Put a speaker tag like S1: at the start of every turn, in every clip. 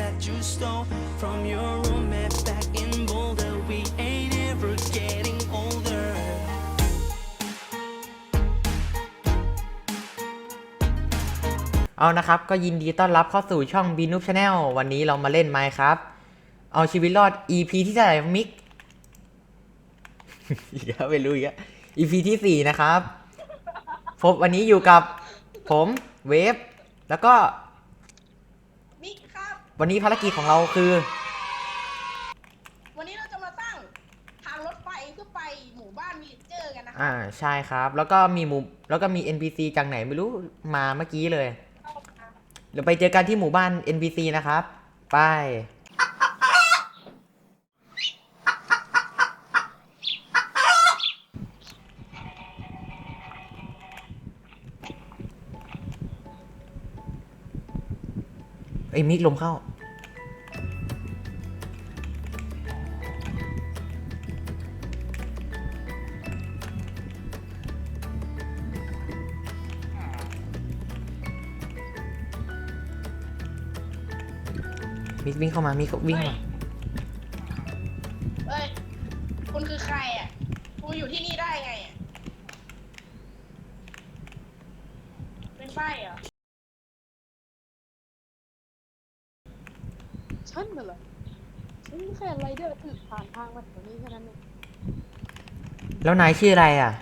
S1: that you stole from your roommate back in Boulder. We ain't ever getting older.
S2: เอานะครับ ก็ยินดีต้อนรับเข้าสู่ช่อง b ีนู b Channel วันนี้เรามาเล่นไมค์ครับ เอาชีวิตรอด EP ที่เท่าไหร่มิก อีกแล้วไม่รู้อีกแล้ว EP ที่ 4 นะครับ พบวันนี้อยู่กับผมเวฟแล้วก็ วันนี้ภารกิจของเราคือ
S3: วันนี้เราจะมาสร้างทางรถไฟเพื่อไปหมู่บ้านวิลเจอร์กันนะคะ
S2: อ่าใช่ครับ แล้วก็มีหมู่แล้วก็มี NPC จากไหนไม่รู้มาเมื่อกี้เลยเดี๋ยวไปเจอกันที่หมู่บ้าน NPC นะครับ ไป ไอ้ยมิกลมเข้า วิ่งเข้ามามิกวิ่งมา
S3: เอ้ย คุณคือใครอะ คุณอยู่ที่นี่ได้ไงอะ เป็นใบเหรอ
S4: ฉันน่ะเหรอฉันแค่ไรเดอร์ถือผ่านทางมาแถวนี้แค่นั้นเอง
S2: แล้วนายชื่ออะไรอะ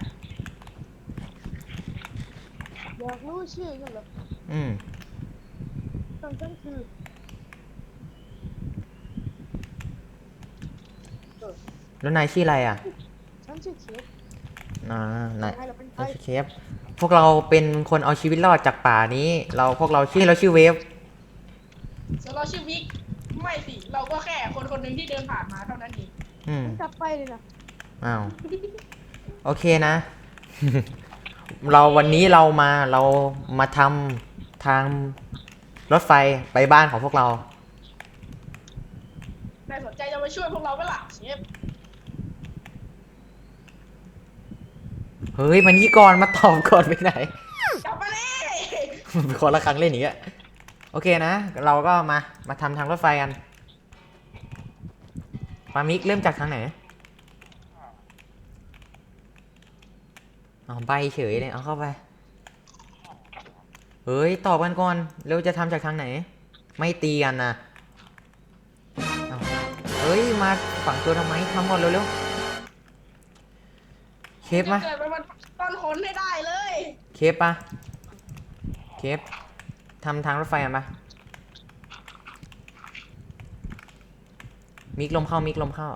S4: อยากรู้ชื่อกันเหรอ
S2: อืม
S4: ตั้งฉันคือเออ
S2: แล้วนายชื่ออะไรอะ
S4: ฉันชื่อเชฟ
S2: อ่านาย
S4: ใครเราเป็นใคร
S2: นายชื่อเคฟพวกเราเป็นคนเอาชีวิตรอดจากป่านี้ เราพวกเราชื่อเราชื่อเวฟ
S3: ส่วนเราชื่อวิกไม่สิ เราก็แค่คนคนหนึ่งที่เดินผ่านมาเท่านั้นเอง
S2: อืม
S4: ฉันกลับไปเลยนะ
S2: อ้าว โอเคนะ เราวันนี้เรามาเรามาทำทางรถไฟไปบ้านของพวกเรา
S3: นายสนใจจะมาช่วยพวกเราไหมล่ะ เฮ้
S2: ยมันนี่ก่อนมาตอบก่อนไปไหน
S3: กลับมาเลย
S2: เป็นคนละครั้งเล่นอย่างเงี้ยโอเคนะ เราก็มามาทำทางรถไฟกันปามิกเริ่มจากทางไหนเอาใบเฉยเลยเอาเข้าไปเฮ้ยตอบกันก่อนเร็วจะทำจากทางไหน ไม่ตีกันนะเอาเฮ้ยมาฝังตัวทำไมทำก่อนเร็วๆ เคฟมา
S3: เกิดเป็นวันต้นคนให้ได้เลย
S2: เคฟปะเคฟทำทางรถไฟกันปะมิกลมเข้ามิกลมเข้า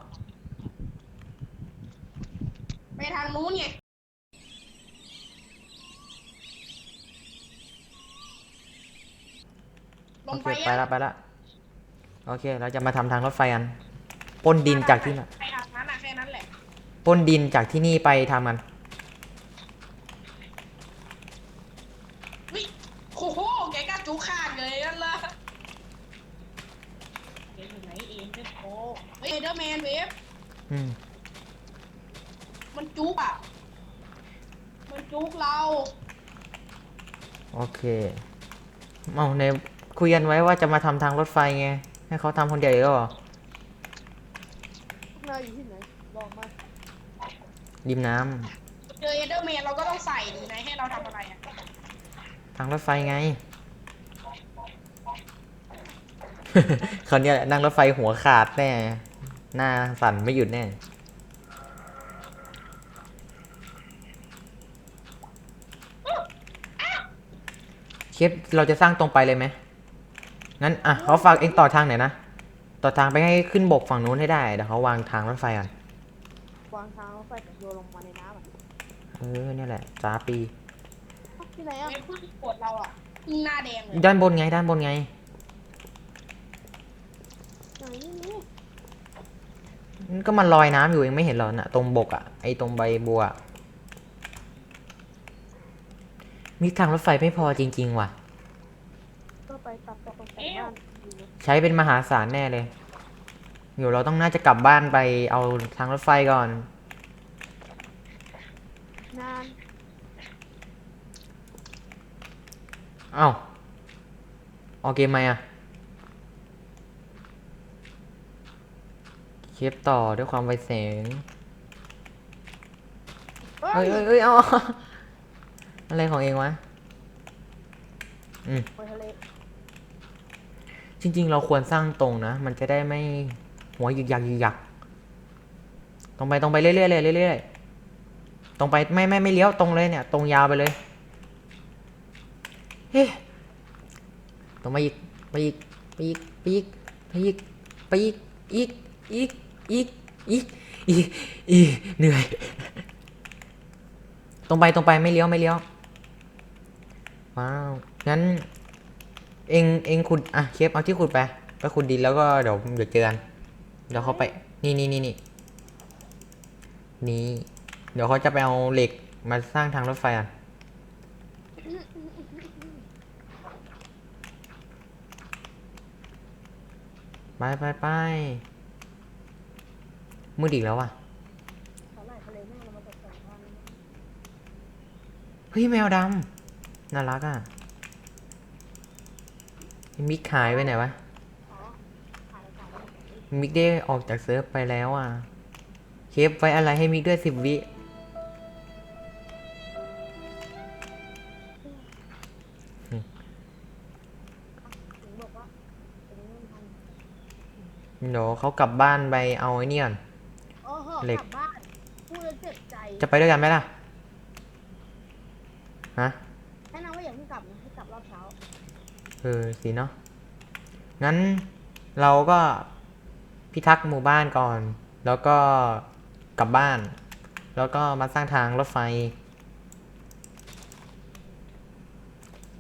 S3: ไปทางนู้นไงล
S2: โองเค
S3: ไป
S2: ไป
S3: อะ
S2: ละไปละโอเค เราจะมาทำทางรถไฟกันปล้นดินจากที่น่ะ
S3: ปล้
S2: นดินจากที่นี่ไปทำกัน
S3: วิโอ้โหแกกล้าจูขาดเลยนั่นละแกอยู่ไหนเองเจ้าโอ้เฮ้ยเดอร์แมนเวฟ
S2: อืม
S3: มันจุกอะ มันจุกเรา
S2: โอเคเอาในคุยกันไว้ว่าจะมาทำทางรถไฟไง ให้เขาทำคนเดียวอีกแล้วเหรอ
S4: พวกนายอยู่ที่ไหน บอกมา
S2: ริมน้
S3: เจอเอเดอร์แมนเราก็ต้องใส่ดีนะให้เราทำอะไรอะำ
S2: ทางรถไฟไงคราวเนี้ยนั่งรถไฟหัวขาดแน่ หน้าสั่นไม่หยุดแน่เคฟเราจะสร้างตรงไปเลยไหมงั้น อะเขาฝากเองต่อทางไหนนะ ต่อทางไปให้ขึ้นบกฝั่งนู้นให้ได้ เดี๋ยวเขาวางทางรถไฟก่อน
S4: วางทางรถไฟแต่โยนลงมาในน้ำอะ
S2: เออเนี่ยแหละจ้าปี
S4: เอ้าที่ไหนอะ
S3: เวฟพึ่งปวดเราอะพึ่งหน้าแดงเลย
S2: ด้านบนไงด้านบนไง
S4: ไหนนี่นี่
S2: ก็มันลอยน้ำอยู่เองไม่เห็นเหรอน่ะตรงบกอะไอ้ตรงใบบัวอะมีทางรถไฟไม่พอจริง ๆ ว่ะ
S4: ก็ไปตัดต่อตรงแต่งบ้านอยู่นะ
S2: ใช้เป็นมหาศาลแน่เลย อยู่เราต้องน่าจะกลับบ้านไปเอาทางรถไฟก่อน
S4: นาน
S2: เอ้าออกเกมไหมอะลิปต่อด้วยความไวแสง
S4: เฮ้
S2: เอ้
S4: ย
S2: ยเอ้ยเอ้ยเอาอะไรของเองวะ อืม
S4: ไปทะเล
S2: จริง ๆ เราควรสร้างตรงนะ มันจะได้ไม่ หัวยึกยักยึกยักตรงไปตรงไปเรื่อยๆเลยเรื่อยๆตรงไปไม่ไม่ไม่เลี้ยวตรงเลยเนี่ย ตรงยาวไปเลยเฮ้ตรงไปอีกไปอีกไปอีกไปอีกไปอีกไปอีกอีกอีกอีกอีกอีกอีกเหนื่อย ตรงไปตรงไปไม่เลี้ยวไม่เลี้ยวว้าวงั้น เองเองขุดอะเคฟเอาที่ขุดไปไปขุดดินแล้วก็เดี๋ยวเดี๋ยวเจอกัน เดี๋ยวเขาไปนี่นี่นี่นี่นี่เดี๋ยวเขาจะไปเอาเหล็กมาสร้างทางรถไฟอะไปไปไปมืดอีกแล้วอะ
S4: เฮ้
S2: ยแมวดำน่ารักอะมิกหายไปไหนวะ
S4: อ๋อถ่ายอากาศไว้
S2: มิกได้ออกจากเซิร์ฟไปแล้วอะ เคฟไว้อะไรให้มิกด้วยสิบวิ
S4: ถึงบอกว่าเป็นเรื่องทำ
S2: เดี๋ยวเขากลับบ้านไปเอาไอ้นี่ก่อน
S4: โอ้โห
S2: เหล็ก
S4: กลับบ้านพูดแล้วเจ็บใจ
S2: จะไปด้วยกันไหมล่ะ ฮะ
S4: แนะนำว่าอย่าเพิ่งกลับนะให้กลับรอบเช้า
S2: เออสิเนาะ งั้นเราก็ พิทักษ์หมู่บ้านก่อน แล้วก็กลับบ้าน แล้วก็มาสร้างทางรถไฟ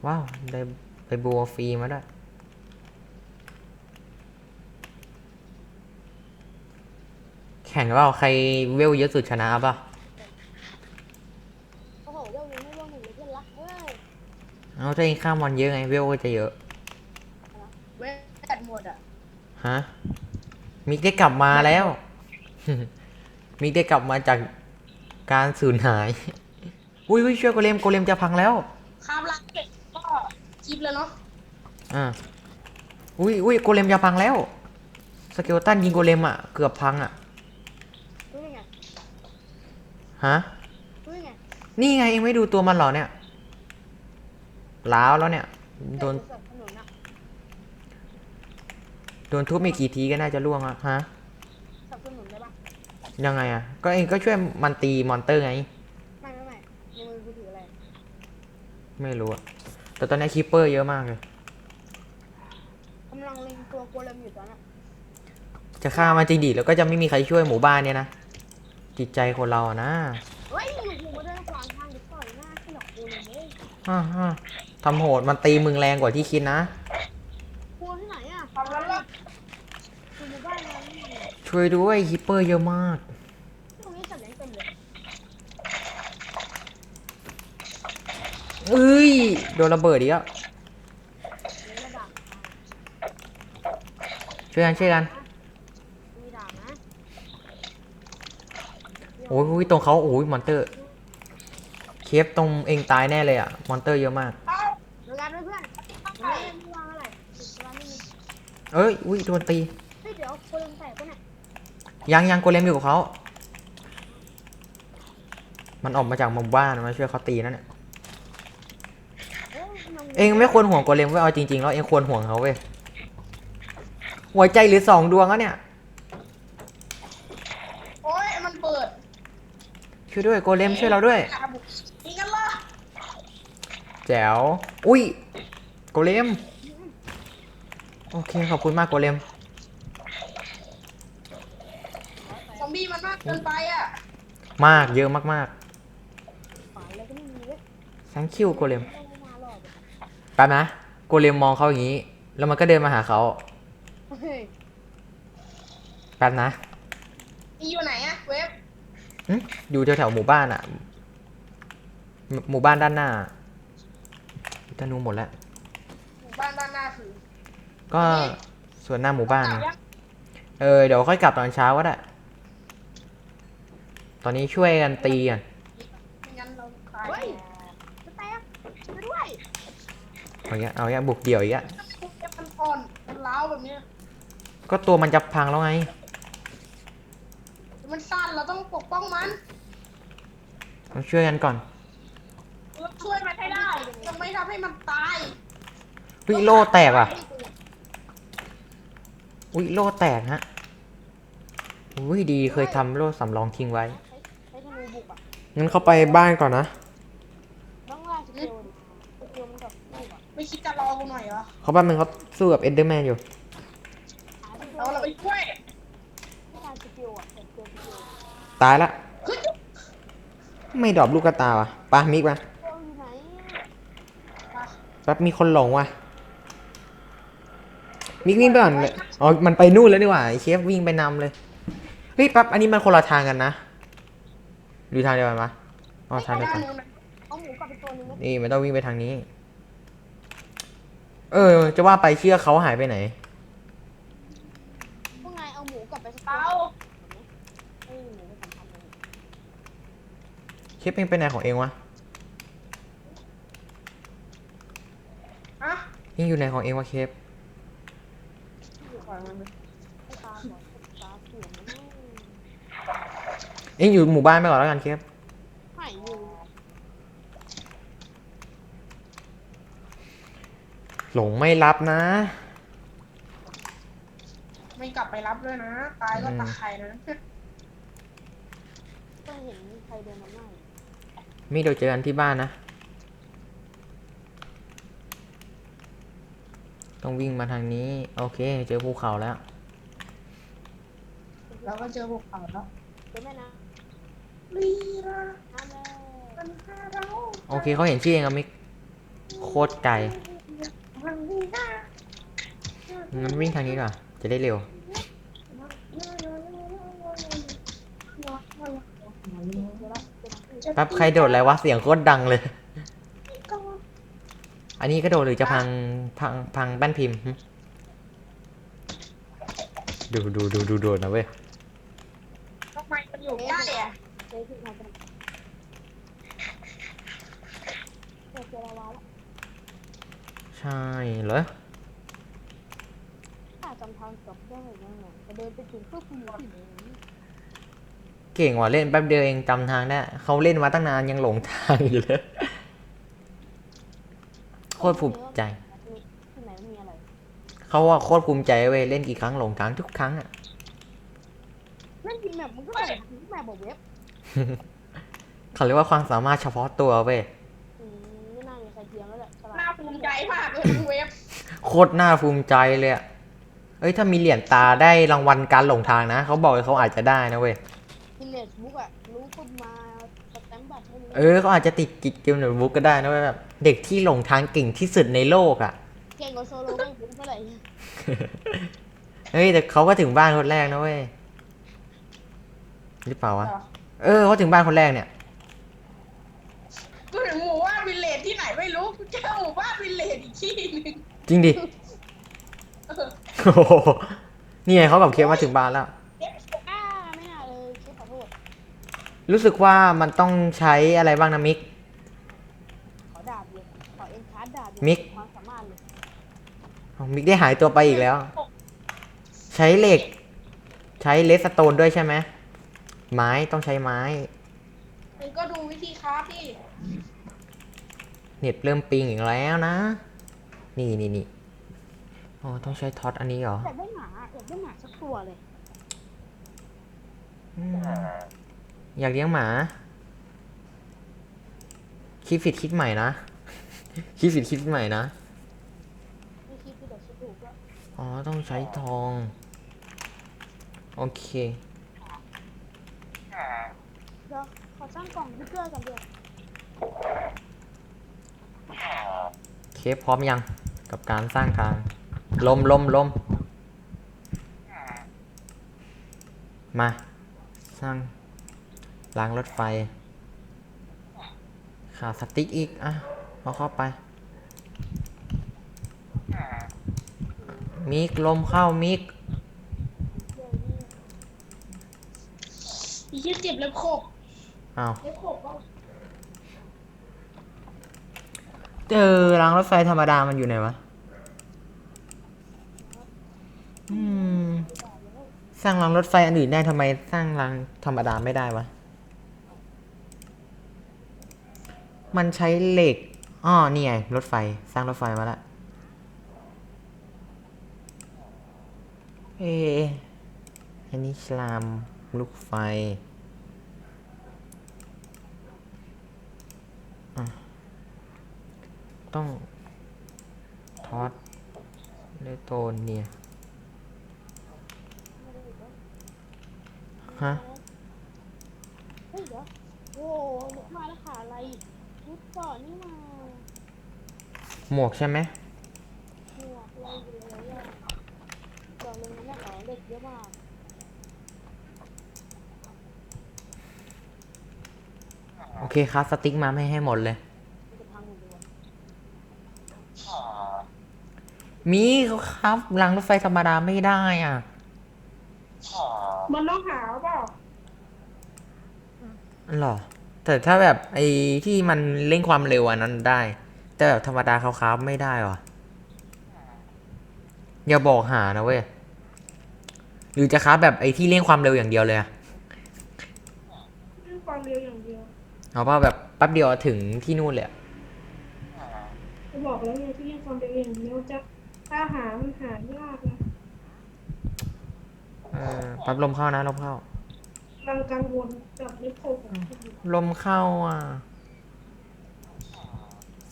S2: ว้าว ได้ไปบัวฟรีมาด้วยแข่งเปล่าใครเวลเยอะสุดชนะป่ะ
S4: โอ้โหเรื่องนี้ไม่เรื่องหนึ่งเลยเพื่อนรักเว้ย
S2: เอาถ้าเองข้ามวันเยอะไงเวลก็จะเยอะ
S3: เว้ยแบตหมดอะ
S2: ฮะ มิกได้กลับมาแล้ว มิกได้กลับมาจากการสูญหาย อุ้ยอุ้ยช่วยโกเลมโกเลมจะพังแล้ว
S3: คาบลักเก็ตก็คลิปเลยเนาะ
S2: อ่า อุ้ยอุ้ยโกเลมจะพังแล้ว สเกลตันยิงโกเลมอะ เกือบพังอะ
S4: รู้ยังไง
S2: ฮะ
S4: รู้ยังไง
S2: นี่ไงเองไม่ดูตัวมันเหรอเนี่ยล้าวแล้วเนี่ย โดน
S4: เสนับสนุนอะ
S2: โดนทุบอีกกี่ทีก็น่าจะล่วงอะฮะ
S4: สนับสนุนได้ปะ
S2: ยังไงอะก็เองก็ช่วยมันตีมอนเตอร์ไง
S4: ไม่ไม่ไม่ในมือกูถืออะไร
S2: ไม่รู้อะแต่ตอนนี้คีปเปอร์เยอะมากเลย
S4: กำลังเล็งตัวโกเลมอยู่ตอนนั้น
S2: จะฆ่ามันจริงดิแล้วก็จะไม่มีใครช่วยหมู่บ้านเนี่ยนะจิตใจคนเราอะนะ
S4: เฮ้ยหนูกูมาเดินขวางทางเดี๋ยวต่อยหน้าขึ้นหรอกกูเลยเว้ย
S2: อ่าอ่าทำโหดมันตีมึงแรงกว่าที่คิดนะ
S4: กลัวที่ไหนอะ
S3: ทำแล้วล่ะ
S4: อยู่หมู่บ้านเรานี่ไง
S2: ช่วยด้วยฮิปเปอร์เยอะมาก
S4: ตรงนี้สัตว์เลี้ยงเต็มเลย
S2: เอ้ย โดนระเบิดอีกแล้ว
S4: มีระดับ
S2: ช่วยกันช่วยกัน
S4: มีดาบนะ
S2: โอ้ยโอ้ยตรงเขาโอ้ยมอนเตอร์ เคฟตรงเองตายแน่เลยอะมอนเตอร์เยอะมาก
S3: เอ้า
S4: เดี๋ยวกันด้วยเพื่อนเฮ้ยไม่วางอะไรติดร้านไม่มี
S2: เอ้ยอุ้ยโดนตี
S4: เฮ้ยเดี๋ยวโกเลมแตกปะเนี่ย
S2: ยังยังโกเลมอยู่กับเขามันออกมาจากหมู่บ้านมาช่วยเขาตีนั่นแหละ
S4: เอ้ยมัน
S2: เองไม่ควรห่วงโกเลมเว้ยเอาจริงๆแล้วเองควรห่วงเขาเว้ยหัวใจเหรือสองดวงแล้วเนี่ย
S3: โอ้ยมันเปิด
S2: ช่วยด้วยโกเลมช่วยเราด้วย
S3: อาบุกนี่กันละ
S2: แจ๋วอุ้ยโกเลมโอเคขอบคุณมากโกเลม
S3: ซอมบี้มันมาก เกินไปอะ
S2: มากเยอะมาก
S4: ฝายอะไรก็ไม่มีเว้ย
S2: ๆ thank you โกเลม
S4: ไม่ได้มาหรอก
S2: แป๊บนะโกเลมมองเขาอย่างนี้ แล้วมันก็เดินมาหาเขา
S4: เฮ้ย
S2: แป๊บนะ
S3: นี่อยู่ไหนอะ เว็บ
S2: หึอยู่แถวๆหมู่บ้านอะหมู่หมู่บ้านด้านหน้าธนูหมดแล้ว
S3: หมู่บ้านด้านหน้าคือ
S2: ก็ส่วนหน้าหมู่บ้าน
S3: กลั
S2: ไง
S3: บยัง
S2: เออเดี๋ยวค่อยกลับตอนเช้าก็ได้ ตอนนี้ช่วยกันตีกัน
S3: ไม่งั้นเราตาย
S4: เฮ้ยจะแตกไปด้วย
S2: เอาอย่างเงี้ยเอาอย่างเงี้ยบุกเดี่ยวอย่างเงี้ย
S3: มันอ่อนมันล้าวแบบเนี้ย
S2: ก็ตัวมันจะพังแล้วไง
S3: มันสั้นเราต้องปกป้องมัน
S2: ต้องช่วยกันก่อน
S3: ช่วยมันให้ได้จะไม่ทำให้มันตาย
S2: วิโลแตกว่ะวิโลแตกฮะอุ้ยดีเคยทำโลสำรองทิ้งไว้
S4: ใช้ใช้ธนูบุกอะ
S2: งั้นเข้าไปบ้านก่อนนะ
S4: ต้องล่าสเกลดิสเกลมันกับลูกอะ
S3: ไม่คิดจะรอกูหน่อยเหรอ
S2: เขาแป๊บนึงเขาสู้กับเอนเดอร์แมนอยู่
S4: หาสเก
S3: เรา
S4: ล
S3: เราไปช่วย
S4: ไม่หาสเกลอะแต่สเกลสเกล
S2: ตายละ
S3: เฮ้ย
S2: ไม่ดรอปลูกกระตาว่ะปามิกมา
S4: สเกลอยู่ไหนอะ
S2: แป๊บมีคนหลงว่ะ มิกวิ่งไปก่อนเลยอ๋อ มันไปนู่นแล้วนี่หว่าไอ้เชฟวิ่งไปนำเลย เฮ้ยแป๊บอันนี้มันคนละทางกันนะ ดูทางเดียวกันปะอ๋อทางเดียวกัน
S4: เอาหมูกลับไปตัวนึงไหม
S2: นี่มันต้องวิ่งไปทางนี้ เออ จะว่าไปเชือกเขาหายไปไหน
S4: พวกนายเอาหมูกลับไปสเกล
S3: เตา
S4: ไม่มีหมูไม่สำคัญเลย
S2: เชฟเองไปไหนของเองวะ
S3: ฮะ
S2: เองอยู่ไหนของเองวะเชฟ
S3: ปล่อยมันไป
S4: ไอ้ตาบอดตาเสียมัน
S2: เองอยู่หมู่บ้านไปก่อนแล้วกันเชฟ
S4: หายอยู่
S2: หลงไม่รับนะ
S3: ไม่กลับไปรับด้วยนะ ตายก็ตายนะ
S4: ต้องเห็นมีใครเดินมาหน้า
S2: มีเดี๋ยวเจอกันที่บ้านนะ ต้องวิ่งมาทางนี้ โอเค เจอภูเขาแล้ว
S3: เราก็เจอพวกเขาแล้ว
S4: เดี๋ยวแม่นะ
S3: ลีลา
S4: น้ำเลย
S3: ปัญหาเรา
S2: โอเคเขาเห็นชื่อเองอะมิกโคตรไกล
S3: ทางนี้นะ
S2: งั้นวิ่งทางนี้ก่อนจะได้เร็ว
S4: เดี๋ยวละเดี๋ยวละ
S2: แป๊บใครโดดอะไรวะเสียงโคตรดังเลย อันนี้กระโดดหรือจะพังพังพังแป้นพิมพ์หึดูดูดูดูโดดนะเว้ย
S3: ทำไมมันอยู่ใกล้อะ
S4: เจอขึ้นมากันเจอเจอลาวาแล้ว
S2: ใช่เหรอ
S4: ถ้าจำทางกลับได้แน่นอนจะเดินไปถึงเพื่อคุณอยู่ที่ไหน
S2: เก่งว่ะเล่นแป๊บเดียวเองจำทางได้เขาเล่นมาตั้งนานยังหลงทางอยู่เลยโคตรภูมิใจ
S4: ที่ไหนมีอะไร
S2: เขาว่าโคตรภูมิใจเว้ยเล่นกี่ครั้งหลงทางทุกครั้งอะ
S4: เล่นกินแมปมันก็แบบแมปบอกเว็บ
S2: เขาเรียกว่าความสามารถเฉพาะตัวเว้ย
S3: ภูมิใจมากเลยเว็บ
S2: โคตรน่าภูมิใจเลยอะเอ้ยถ้ามีเหรียญตาได้รางวัลการหลงทางนะเขาบอกเลยเขาอาจจะได้นะเว้ย
S4: กินเนสบุ๊กอะรู้ปุ๊บมาสแตมป์บัตรให้เลย
S2: เออเขาอาจจะติดกิจเกมหรือบุ๊กก็ได้นะเว้ยแบบเด็กที่หลงทางเก่งที่สุดในโลกอะ
S4: เก่งกว่าโซโล่ไม่บุ๊กเท่าไหร่
S2: เฮ้ยแต่เขาก็ถึงบ้านคนแรกนะเว้ยหรือเปล่าวะ เออเขาถึงบ้านคนแรกเนี่ย
S3: กู ถึงหมู่บ้านวิลเลจที่ไหนไม่รู้กูเจอหมู่บ้านวิลเลจอีกที่หนึง
S2: จริงดิ
S3: เออ
S2: โอ้โหนี่ไงเขากับเคฟมาถึงบ้านแล้ว
S4: อ้าไม่น่าเลยเชฟขอโทษ
S2: รู้สึกว่ามันต้องใช้อะไรบ้างนะมิก
S4: ขอดาบเลยขอเอ็นชาร์ดดาบเลย
S2: มิก
S4: ความสามารถเลย
S2: อ๋อมิกได้หายตัวไปอีกแล้ว ใช้เหล็ก ใช้เลสโตนด้วยใช่ไหมไม้ต้องใช้ไม้
S3: มึงก็ดูวิธีคราฟที่
S2: เน็ตเริ่มปิงอีกแล้วนะ นี่นี่นี่อ๋อต้องใช้ท็อตอันนี้เหรอ
S4: อยากได้หมาอยากได้หมาสักตัวเลย
S2: อืมอยากเลี้ยงหมา คิดผิดคิดใหม่นะ คิดผิดคิดใหม่นะ
S4: ไม่คิดที่จะคิดถูกแล้ว
S2: อ๋อ ต้องใช้ทอง โอเค
S4: เดี๋ยวขอสร้างกล่องพิกเกอร์กันเดี๋ยว
S2: เคฟพร้อมยังกับการสร้างทาง ลมลมลมมา สร้างรางรถไฟ ขาดสติ๊กอีก อะเอาเข้าไป มิกลมเข้ามิก
S3: อีเหี้ยเจ็บเล็บขบ
S2: อ้าว
S3: เล็บขบก็
S2: เจอรางรถไฟธรรมดามันอยู่ไหนวะอืมสร้างรางรถไฟอันอื่นได้ทำไมสร้างรางธรรมดาไม่ได้วะ มันใช้เหล็กอ้อนี่ไงรถไฟสร้างรถไฟมาละเออันนี้สลามลูกไฟอะ ต้องทอดเลโตนเนี่ย ฮะ
S4: เฮ้ยเดี๋ยวโอ้หมวกมาแล้วขาอะไรชุดเก่อนนี่มา
S2: หมวกใช่ไหม
S4: หมวกอะไรอยู่เลยอะบอกเลยนะเหรอเด็กเยอะมาก
S2: โอเคครับ สติ๊กมาไม่ให้หมดเลย
S4: มันจะพังหมดเลย
S2: มีเขาครับรางรถไฟธรรมดาไม่ได้อะ
S3: มันต้องหาเปล่า
S2: หรอ แต่ถ้าแบบไอ้ที่มันเร่งความเร็วอันนั้นได้ แต่แบบธรรมดาเขาครับไม่ได้หรอ อย่าบอกหานะเว้ย หรือจะครับแบบไอ้ที่เร่งความเร็วอย่างเดียวเลยอะ
S3: เรื่องความเร็วอย่างเดียว
S2: เอาว่าแบบแป๊บเดียวถึงที่นู่นเลยอะ
S3: จะบอกแล้วไงที่เรื่องความเร็วอย่างเดียวจะ ถ้าหามันหายากนะ
S2: เออแป๊บลมเข้านะลมเข้า
S3: กำลังกังวลกับนิโคของคุณอยู่
S2: ลมเข้าอะ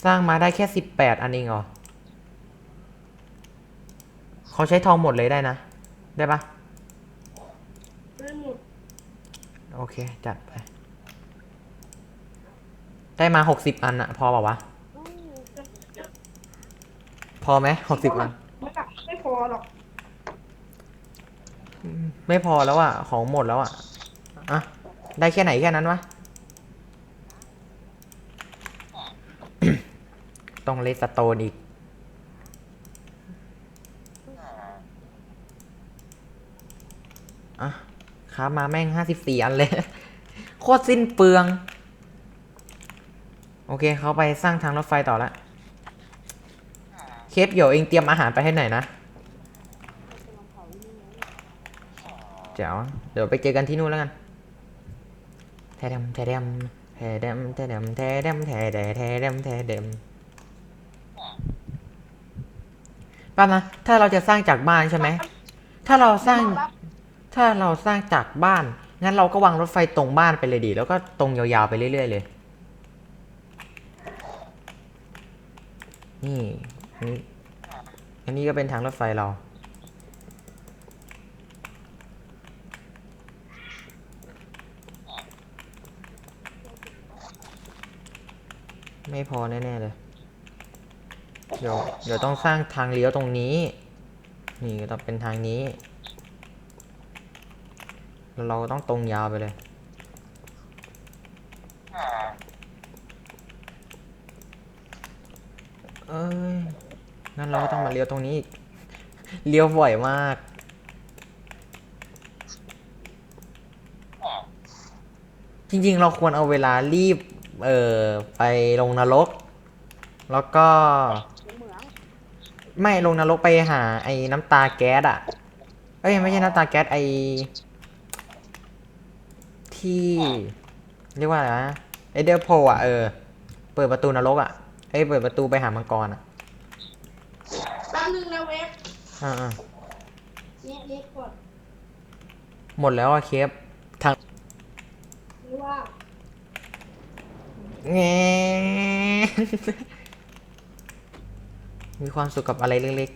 S2: สร้างมาได้แค่สิบแปดอันเองเหรอเขาใช้ทองหมดเลยได้นะ ได้ปะ
S3: ได้หมด
S2: โอเค จัดไป ได้มาหกสิบอันอะพอเปล่าวะ
S4: อืม
S2: พ อไหมหกสิบอัน
S3: ไม่ตักไม่พอหรอก
S2: ไม่พอแล้วอะของหมดแล้วอะอะได้แค่ไหนแค่นั้นวะ ต้องเลสโตนอีก อะครับมาแม่งห้าสิบสี่อันเลย โคตรสิ้นเปลือง โอเคเขาไปสร้างทางรถไฟต่อละ เคปเดี๋ยวเองเตรียมอาหารไปให้หน่อยนะ
S4: เจ๋
S2: วเดี๋ยวไปเจอกันที่นู่นแล้วกันแทเดมแทเดมแทเดมแทเดมแทเดมแทเดแทเดมแทเดมป้านะถ้าเราจะสร้างจากบ้านใช่ไหมถ้าเราสร้างถ้าเราสร้างจากบ้าน งั้นเราก็วางรถไฟตรงบ้านไปเลยดี แล้วก็ตรงยาวๆไปเรื่อยๆเลย นี่ นนี้อันนี้ก็เป็นทางรถไฟเรา ไม่พอแน่ ๆ เลย เดี๋ยวเดี๋ยวต้องสร้างทางเลี้ยวตรงนี้ นี่ก็ต้องเป็นทางนี้แล้วเราต้องตรงยาวไปเลย เอ้ย งั้นเรา ก็ต้องมาเลี้ยวตรงนี้อีกเลี้ยวบ่อยมาก จริงๆ เราควรเอาเวลารีบ เอ่อ ไปลงนรก แล้วก็ ไม่ลงนรกไปหา ไอ้น้ำตาแก๊สอะเอ้ย ไม่ใช่น้ำตาแก๊สไอที่เรียกว่าอะไรนะไอเดอร์โพอะเออ เปิดประตูนรกอะเอ้ย เปิดประตูไปหามังกรอะ
S3: แป๊บนึงนะเวฟ
S2: อ่า
S3: เนี่ยเล็กก่อน
S2: ๆหมดแล้วอะเคฟทาง
S3: หรือว่า
S2: แง มีความสุขกับอะไรเล็ก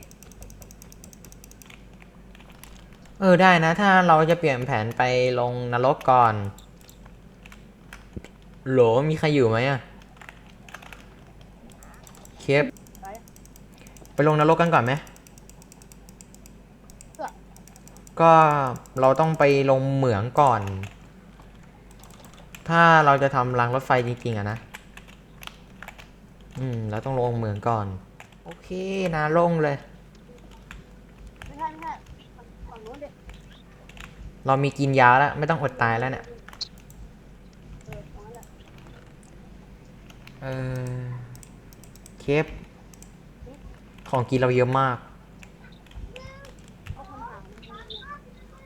S2: ๆ เออได้นะ ถ้าเราจะเปลี่ยนแผนไปลงนรกก่อน โหลมีใครอยู่ไหมอะเคฟ
S4: ไป
S2: ไปลงนรกกันก่อนไหม
S4: เพื่อ
S2: ก็เราต้องไปลงเหมืองก่อน ถ้าเราจะทำรางรถไฟจริงๆอะนะ อืม เราต้องลงเหมืองก่อน โอเคนะลงเลย
S4: ไม่ใช่ไม่ใช่ฝั่งฝั่งโน้นเด็ก
S2: เรามีกินยาแล้ว ไม่ต้องอดตายแล้วเนี่ย
S4: เออตรงนั้นแหละ
S2: เออเคฟ ของกินเราเยอะมาก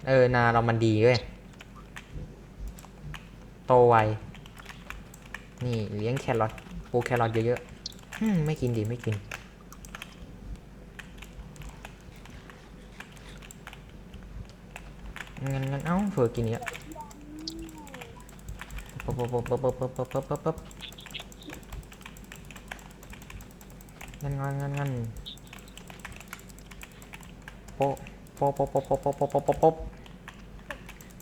S4: เอ
S2: อ นาเรามันดีเว้ย โตไว นี่เลี้ยงแครอทปลูกแครอทเยอะๆไม่กินดีไม่กิน งั้นงั้นเอ้าเผื่อกินเยอะปั๊บปั๊บปั๊บปั๊บปั๊บปั๊บปั๊บปั๊บปั๊บงั้นงั้นงั้นงั้น โป๊ะโป๊ะโป๊ะโป๊ะโป๊ะโป๊ะโป๊ะโป๊ะ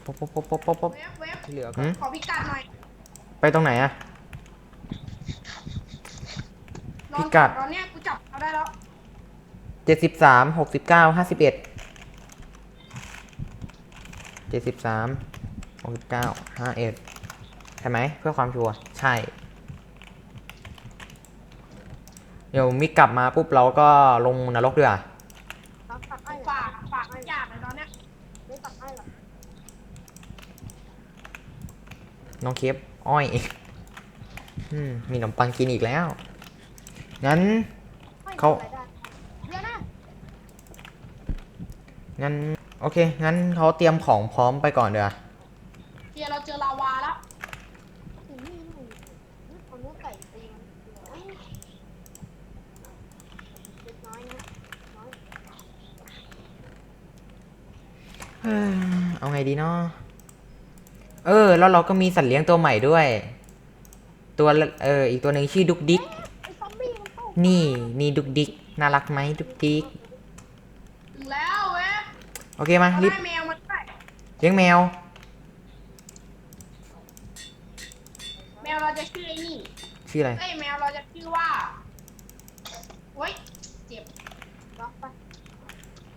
S2: โป๊ะโป๊ะโป๊ะโป๊ะโป๊ะโป๊ะ
S3: เว็บเว็บ
S2: ที่เหลือก็
S3: ขอพิกัดหน่อย
S2: ไปตรงไหนอะ
S3: นอน
S2: พิกัด
S3: ตอนเนี้ยกูจับเอาได้แล้ว
S2: เจ็ดสิบสามหกสิบเก้าห้าสิบเอ็ดเจ็ดสิบสามหกสิบเก้าห้าเอ็ดใช่ไหมเพื่อความชัวร์ใช่ เดี๋ยวมิกกลับมาปุ๊บเราก็ลงนรกด้วยอะ
S4: ตักตักไอ้
S3: ฝากฝากทุกอย่างเลยตอนเนี้ย
S4: ไม่ตักไอ้หรอ
S2: น้องเคฟอ้อยอืมมีขนมปังกินอีกแล้ว งั้น เขา
S4: เดี๋ยวนะ
S2: งั้น โอเค งั้นเขาเตรียมของพร้อมไปก่อนเดี๋ยวา
S3: เฮียเราเจอลาวาแล้ว
S4: ถึงนี่หน่อยนี่เอาเนื้อไก่ตีมันเอ้ยเล็กน้อยนะน้อย
S2: เอ้อเอาไงดีเนาะ เออ แล้วเราก็มีสัตว์เลี้ยงตัวใหม่ด้วย ตัวละเอออีกตัวหนึ่งชื่อดุกดิก
S4: ไอ้ซอมบี้มันเข้า
S2: นี่นี่ดุกดิกน่ารักไหมดุกดิก
S3: ถึงแล้วเว็บ
S2: โอเคมา
S3: เรา
S2: รีบ
S3: ได้แมวมาด้วย
S2: เลี้ยงแมว
S3: แมวเราจะชื่อไอ้นี่
S2: ชื่ออะไร
S3: เอ้ยแมวเราจะชื่อว่าโอ้ยเจ็บ
S4: ล็อกไป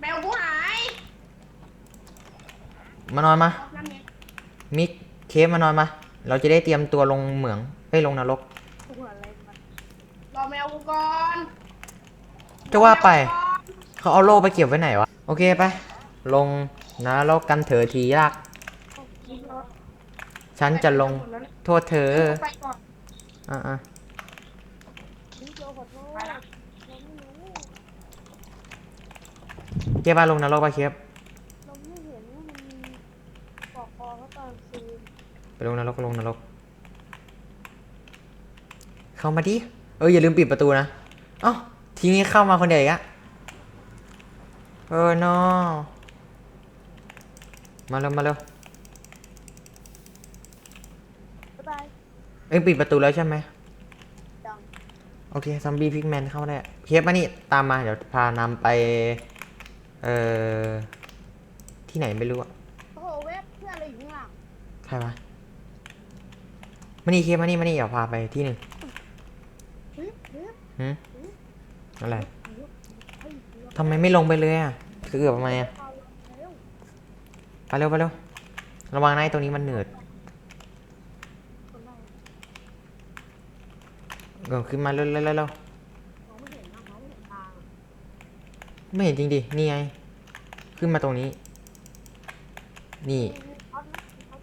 S3: แมวกูหาย
S2: มานอนมา
S3: นั่นไง
S2: มิก เคฟมานอนมา เราจะได้เตรียมตัวลงเหมืองเอ้ยลงนรก
S4: ตัวอะไรมัน
S3: รอแมวกูก่อน
S2: จะว่าไป
S3: รอแมวกูก่อน
S2: เขาเอาโล่ไปเก็บไว้ไหนวะ โอเคไป ลงนรกกันเถอะทียาก
S4: เอากินรถ
S2: ฉันจะลง
S3: หมดแล้วเนี่ย
S2: โทษเธอ
S3: ไปก่อน
S2: อะอะ
S4: กินเจียวขอโทษ
S3: ไปละ
S4: เราไม่รู้
S2: เก็บบ้านลงนรกไปเคฟ
S4: เราไม่เห็นว่ามันมีปอกคอเขาตอนคืน
S2: ไปลงนรกก็ลงนรก เข้ามาดิ เอออย่าลืมปิดประตูนะ เอ้าทีนี้เข้ามาคนเดียวอีกอะเออนอมาเร็วมาเร็ว
S4: บ๊ายบาย
S2: เอ็งปิดประตูแล้วใช่ไหม
S4: ดัง
S2: โอเคซอมบี้พิกแมนเข้าได้เคฟมานี่ตามมาเดี๋ยวพานำไป เอ่อ ที่ไหนไม่รู้อะ
S4: โอ้โหเว็บเพื่อนอะไรอยู่ข้างหลัง
S2: ใครวะ มานี่เคฟมานี่มานี่เดี๋ยวพาไปที่หนึ่ง
S4: เฮ้ยเฮ้ย
S2: หืมอะไร
S4: เฮ้ยเฮ้ยเฮ้ย
S2: ทำไมไม่ลงไปเลยอะคือเกือบทำไมอะ
S4: เอาแล้ว
S2: ไปเร็วไปเร็วระวังนะไอ้ตรงนี้มันเหนืด
S4: คนได้
S2: เออขึ้นมาเร็วเร็วเร็วเร็ว
S4: มองไม่เห็นนะมองไม่เห็นทาง
S2: ไม่เห็นจริงดิ นี่ไง ขึ้นมาตรงนี้ นี่
S4: เอานะเอา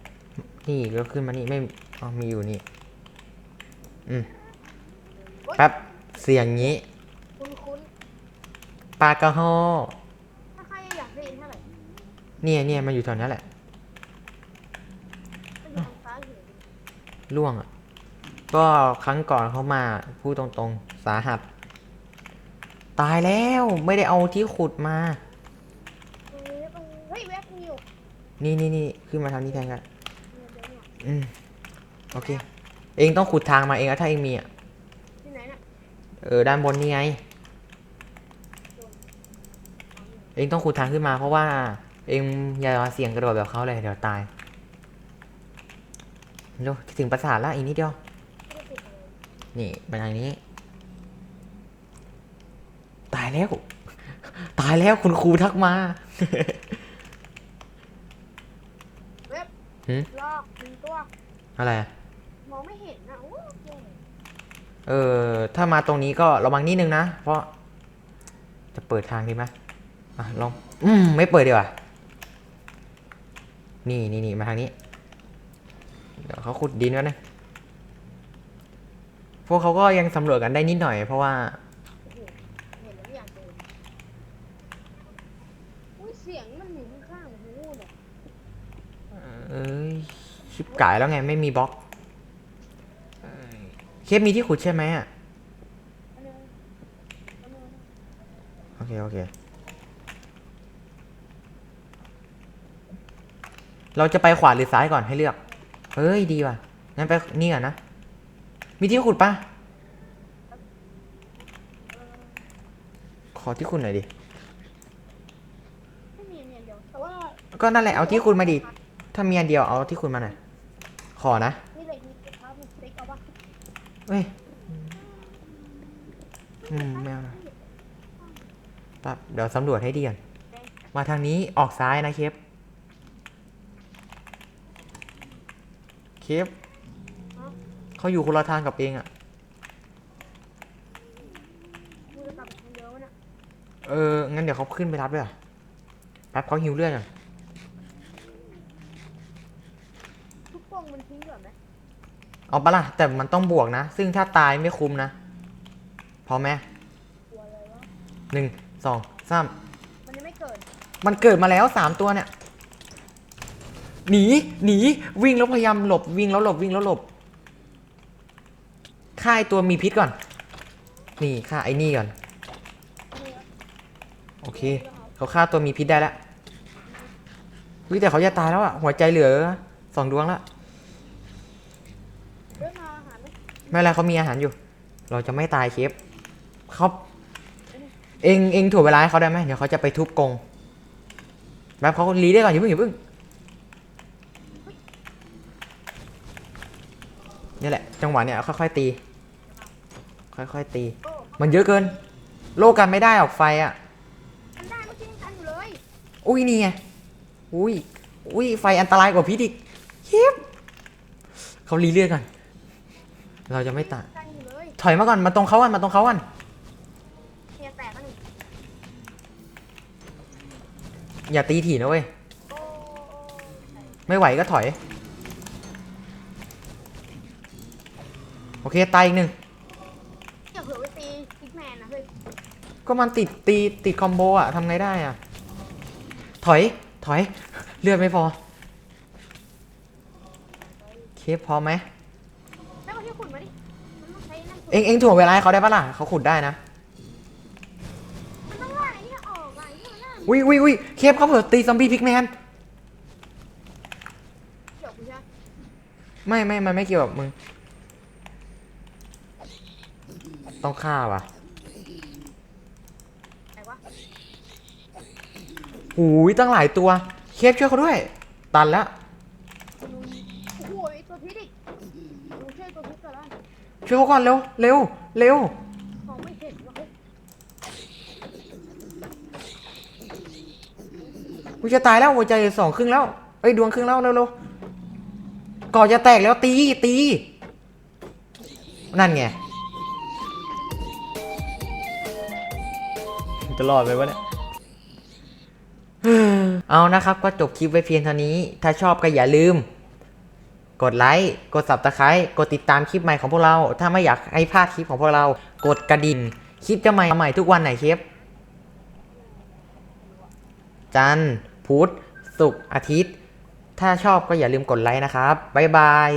S2: นี่ก็ขึ้นมานี่ไม่ อ๋อมีอยู่นี่ อืมแป๊บเสียงนี้
S4: คุณคุณ
S2: ปลากระโฮ
S4: ถ้าใครอยากได้ยินเท่าไหร่
S2: เนี่ยเนี่ยมันอยู่แถวนั้นแหละ
S4: ก็อยู่ทางซ้ายเห็น
S2: ล่วงอะ ก็ครั้งก่อนเขามาพูดตรงๆ สาหัส ตายแล้วไม่ได้เอาที่ขุดมา
S4: เฮ้ยเฮ้ยเว็บมีอยู่
S2: นี่นี่นี่ขึ้นมาทางนี้แทนกัน
S4: เนี่ยเดี๋ยวเนี่ย
S2: อืม โอเค เองต้องขุดทางมาเองอะถ้าเองมีอะ
S4: ที่ไหนเนี่ย
S2: เออด้านบนนี่ไง เองต้องขุดทางขึ้นมาเพราะว่า เองอย่าเสี่ยงกระโดดแบบเขาเลยเดี๋ยวตายเร็วถึงปราสาทแล้วอีกนิดเดียว
S4: ไม่ได้ติดอะไร
S2: นี่ไปทางนี้ ตายแล้ว ตายแล้วคุณครูทักมา
S4: เว็บ
S2: หืม
S4: ลอกหนึ่งตัว
S2: อะไรอะ
S4: มองไม่เห็นนะโอ้แย่
S2: เออ ถ้ามาตรงนี้ก็ระวังนิดนึงนะ เพราะ จะเปิดทางดีไหมอะลอง อืม ไม่เปิดดีกว่า นี่นี่นี่มาทางนี้ เดี๋ยวเขาขุดดินไว้นะ พวกเขาก็ยังสำรวจกันได้นิดหน่อย เพราะว่า
S4: โอ้โหเห็นแล้วไม่อยากเดินอุ้ยเสียงมันอยู่ข้างๆหูเนี่ย
S2: เอ้ยชิบ กายแล้วไงไม่มีบล็อกเอ้ยเคฟมีที่ขุดใช่ไหมอะ
S4: อันนึงอันนึง
S2: โอเค โอเค เราจะไปขวาหรือซ้ายก่อนให้เลือก เฮ้ย ดีว่ะ งั้นไปนี่ก่อนนะ มีที่ขุดปะขอที่ขุดหน่อยดิ
S4: ไม่มีอันเดียวแต่ว่า
S2: ก็นั่นแหละเอาที่ขุดมาดิ ถ้ามีอันเดียวเอาที่ขุดมาหน่อย ขอนะ
S4: มีเหล็กมีเท้ามีสเต็กเอาปะ
S2: เอ้ยอืมไม่เอานะปั๊บเดี๋ยวสำรวจให้ดีก่อนมาทางนี้ออกซ้ายนะเคฟเคฟเขาอยู่คนละทางกับเองอะ
S4: กูจะกลับไปทางเดิมวะเนี่ย
S2: เออ งั้นเดี๋ยวเขาขึ้นไปรับด้วยอะแป๊บเขาหิวเลือดก่อน
S4: ทุกกล่องมันทิ้งก่อนไหม
S2: เอาปะล่ะแต่มันต้องบวกนะ ซึ่งถ้าตายไม่คุ้มนะ พอไหม
S4: กลัวอะไรวะ
S2: หนึ่งสองสาม
S4: มันยังไม่เกิด
S2: มันเกิดมาแล้วสามตัวเนี่ย หนี หนี วิ่งแล้วพยายามหลบ วิ่งแล้วหลบ วิ่งแล้วหลบ ฆ่าไอตัวมีพิษก่อน นี่ฆ่าไอ้นี่ก่อน
S4: นี่ครับ
S2: โอเค เขาฆ่าตัวมีพิษได้แล้ววิแต่เขาจะตายแล้วอะหัวใจเหลือสองดวงแล้ว
S4: เรื่องอาหาร ไหม
S2: ไม่เป็นไรเขามีอาหารอยู่ เราจะไม่ตายเคฟเขาเองเองถ่วงเวลาให้เขาได้ไหมเดี๋ยวเขาจะไปทุบกรงแบบเขารีได้ก่อนอย่าเพิ่งอย่าเพิ่งนี่แหละ จังหวะเนี้ยค่อยๆตี ค่อยๆตี
S4: โอ้
S2: มันเยอะเกิน โลกกันไม่ได้ออกไฟอะ
S4: มันได้เมื่อกี้ยังกันอยู่เลย
S2: อุ้ยนี่ไงอุ้ยอุ้ยไฟอันตรายกว่าพิษอีกเฮียบเขารีเลือดกัน เราจะไม่ตาย
S4: กันอยู่เลย
S2: ถอยมาก่อนมาตรงเขากันมาตรงเขากัน
S4: เฮียแตกแล้วหนึ่ง
S2: อย่าตีถี่นะเว้ย
S4: โอ้
S2: ไม่ไหวก็ถอย โอเคตายอีกหนึ่ง
S4: อย่าเผื่อไปตีพิกแมนนะเฮ้ย
S2: ก็มันติดตีติดคอมโบอะทำไงได้อะถอยถอยเลือดไม่พอเคฟพอไหม เอ็งเอ็งถ่วงเวลาให้เขาได้ปะล่ะเขาขุดได้นะ
S4: มันต้องว่าไอ้เนี่ยออกอะไอ้เนี่ยน่า
S2: อุ้ยอุ้ยอุ้ยเคฟเขาเผื่อตีซอมบี้พิกแมน
S4: เดี๋ยวกูจะ
S2: ไม่ไม่มันไม่เกี่ยวกับมึง ต้องฆ่าว่ะ
S4: ไหนวะ
S2: หูยตั้งหลายตัว เคฟช่วยเขาด้วย ตันแล้ว
S4: โอ้โหไอ้ตัวพิษอีกดูช่วยตัวพิษก่อนละ
S2: ช่วยเขาก่อนเร็ว เร็ว เร็ว
S4: มองไม่เห็นวะเฮ้ย
S2: กูจะตายแล้วหัวใจสองครึ่งแล้วเอ้ยดวงครึ่งแล้วเร็วๆก่อนจะแตกแล้วตีตี นั่นไงจะรอดไหมวะเนี่ย เอานะครับก็จบคลิปไว้เพียงเท่านี้ ถ้าชอบก็อย่าลืม กดไลค์กด subscribe กดติดตามคลิปใหม่ของพวกเรา ถ้าไม่อยากให้พลาดคลิปของพวกเรา กดกระดิ่งคลิปจะใหม่ใหม่ทุกวันไหนเคปจันทร์พุธศุกร์อาทิตย์ ถ้าชอบก็อย่าลืมกดไลค์นะครับ บ๊ายบาย